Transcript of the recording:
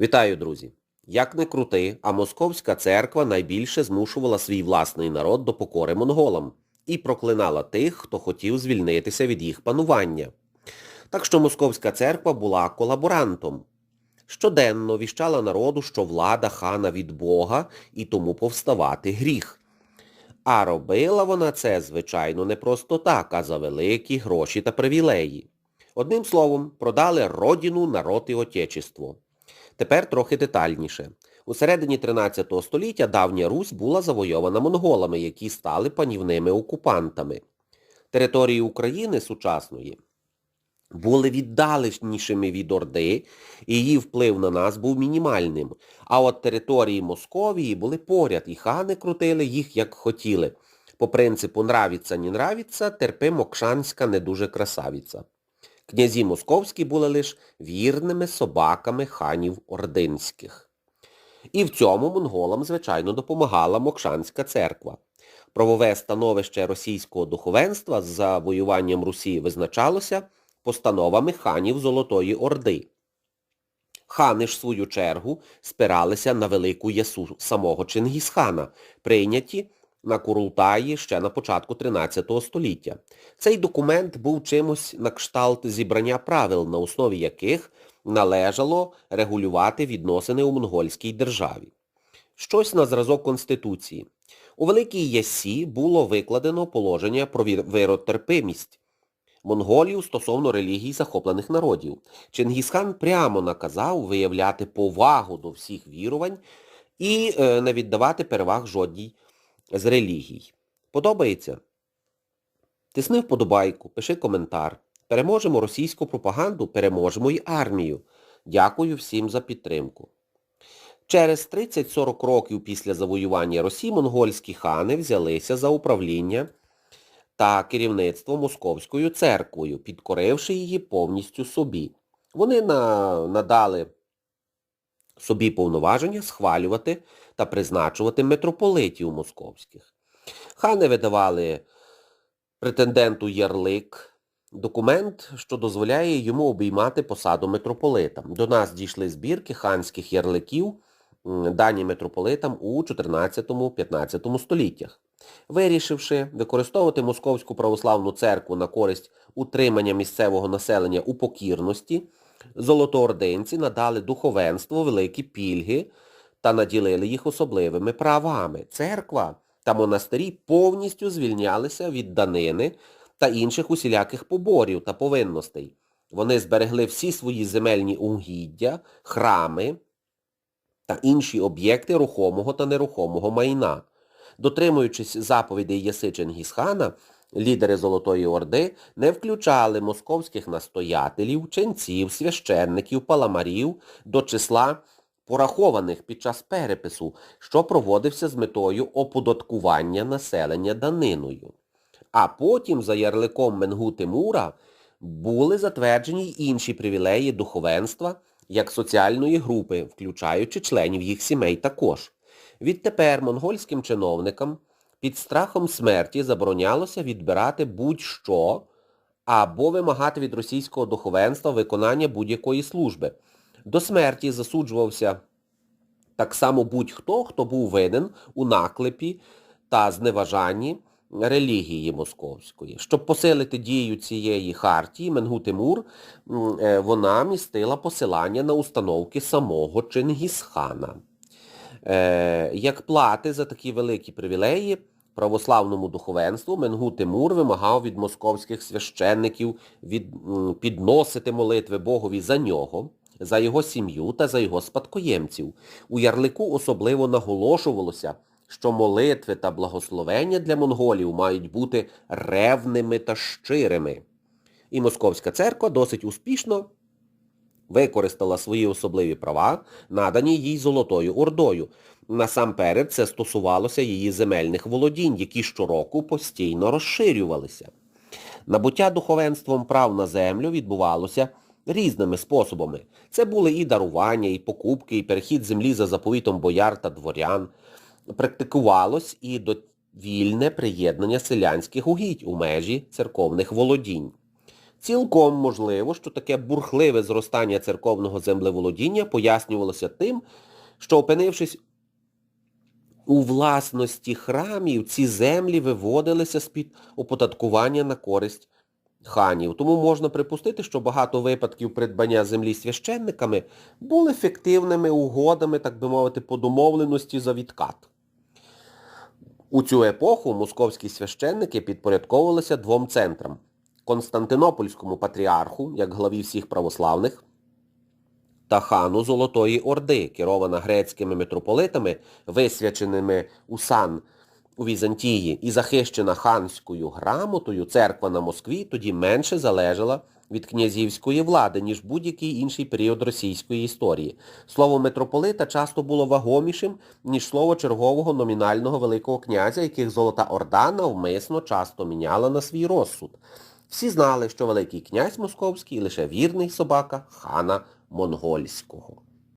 Вітаю, друзі! Як не крути, а Московська церква найбільше змушувала свій власний народ до покори монголам і проклинала тих, хто хотів звільнитися від їх панування. Так що Московська церква була колаборантом. Щоденно віщала народу, що влада хана від Бога і тому повставати гріх. А робила вона це, звичайно, не просто так, а за великі гроші та привілеї. Одним словом, продали родину, народ і отечество. Тепер трохи детальніше. У середині 13 століття давня Русь була завойована монголами, які стали панівними окупантами. Території України сучасної були віддаленішими від Орди, і її вплив на нас був мінімальним. А от території Московії були поряд, і хани крутили їх, як хотіли. По принципу нравиться, не нравиться, терпи мокшанська не дуже красавіця. Князі московські були лише вірними собаками ханів ординських. І в цьому монголам, звичайно, допомагала Мокшанська церква. Правове становище російського духовенства з завоюванням Русі визначалося постановами ханів Золотої Орди. Хани ж, в свою чергу, спиралися на велику ясу самого Чингісхана, прийняті на Курултаї ще на початку 13 століття. Цей документ був чимось на кшталт зібрання правил, на основі яких належало регулювати відносини у монгольській державі. Щось на зразок Конституції. У Великій Ясі було викладено положення про виротерпимість монголів стосовно релігій захоплених народів. Чингісхан прямо наказав виявляти повагу до всіх вірувань і е, не віддавати переваг жодній з релігій. Подобається? Тисни вподобайку, пиши коментар. Переможемо російську пропаганду, переможемо й армію. Дякую всім за підтримку. Через 30-40 років після завоювання Росії монгольські хани взялися за управління та керівництво Московською церквою, підкоривши її повністю собі. Вони на... надали собі повноваження схвалювати та призначувати митрополитів московських. Хани видавали претенденту ярлик, документ, що дозволяє йому обіймати посаду митрополита. До нас дійшли збірки ханських ярликів, дані митрополитам у 14-15 століттях. Вирішивши використовувати Московську православну церкву на користь утримання місцевого населення у покірності, золотоординці надали духовенству великі пільги та наділили їх особливими правами. Церква та монастирі повністю звільнялися від данини та інших усіляких поборів та повинностей. Вони зберегли всі свої земельні угіддя, храми та інші об'єкти рухомого та нерухомого майна. Дотримуючись заповідей Яси Чингісхана, лідери Золотої Орди не включали московських настоятелів, ченців, священників, паламарів до числа порахованих під час перепису, що проводився з метою оподаткування населення даниною. А потім за ярликом Менгу Тимура були затверджені й інші привілеї духовенства як соціальної групи, включаючи членів їх сімей також. Відтепер монгольським чиновникам під страхом смерті заборонялося відбирати будь-що або вимагати від російського духовенства виконання будь-якої служби. До смерті засуджувався так само будь-хто, хто був винен у наклепі та зневажанні релігії московської. Щоб посилити дію цієї хартії, Менгу Тимур, е, вона містила посилання на установки самого Чингісхана. Е, як плати за такі великі привілеї, православному духовенству Менгу Тимур вимагав від московських священників від, підносити молитви Богові за нього, за його сім'ю та за його спадкоємців. У ярлику особливо наголошувалося, що молитви та благословення для монголів мають бути ревними та щирими. І Московська церква досить успішно використала свої особливі права, надані їй Золотою Ордою. Насамперед це стосувалося її земельних володінь, які щороку постійно розширювалися. Набуття духовенством прав на землю відбувалося різними способами. Це були і дарування, і покупки, і перехід землі за заповітом бояр та дворян. Практикувалось і довільне приєднання селянських угідь у межі церковних володінь. Цілком можливо, що таке бурхливе зростання церковного землеволодіння пояснювалося тим, що опинившись у власності храмів, ці землі виводилися з-під оподаткування на користь ханів. Тому можна припустити, що багато випадків придбання землі священниками були фіктивними угодами, так би мовити, по домовленості за відкат. У цю епоху московські священники підпорядковувалися двом центрам. Константинопольському патріарху, як главі всіх православних, та хану Золотої Орди, керована грецькими митрополитами, висвяченими у сан у Візантії і захищена ханською грамотою, церква на Москві тоді менше залежала від князівської влади, ніж будь-який інший період російської історії. Слово митрополита часто було вагомішим, ніж слово чергового номінального Великого князя, яких Золота Орда навмисно часто міняла на свій розсуд. Всі знали, що Великий князь Московський лише вірний собака хана Монгольського.